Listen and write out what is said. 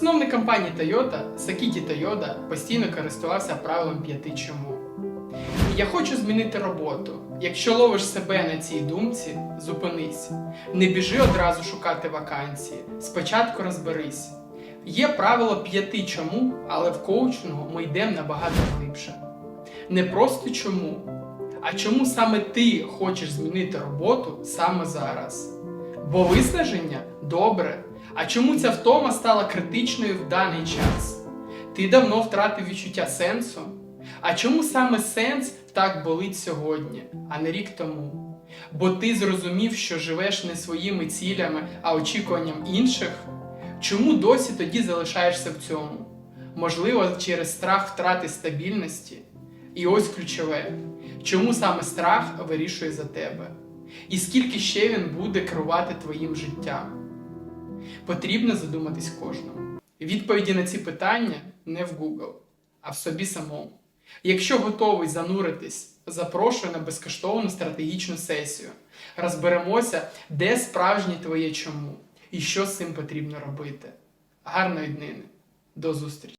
Засновник компанії Toyota Сакіті Тойода постійно користувався правилом п'яти чому. Я хочу змінити роботу. Якщо ловиш себе на цій думці, зупинись. Не біжи одразу шукати вакансії. Спочатку розберись. Є правило п'яти чому, але в коучингу ми йдемо набагато глибше. Не просто чому, а чому саме ти хочеш змінити роботу саме зараз. Бо виснаження добре. А чому ця втома стала критичною в даний час? Ти давно втратив відчуття сенсу? А чому саме сенс так болить сьогодні, а не рік тому? Бо ти зрозумів, що живеш не своїми цілями, а очікуванням інших? Чому досі тоді залишаєшся в цьому? Можливо, через страх втрати стабільності? І ось ключове: чому саме страх вирішує за тебе? І скільки ще він буде керувати твоїм життям? Потрібно задуматись кожному. Відповіді на ці питання не в Google, а в собі самому. Якщо готовий зануритись, запрошую на безкоштовну стратегічну сесію. Розберемося, де справжнє твоє чому і що з цим потрібно робити. Гарної днини. До зустрічі!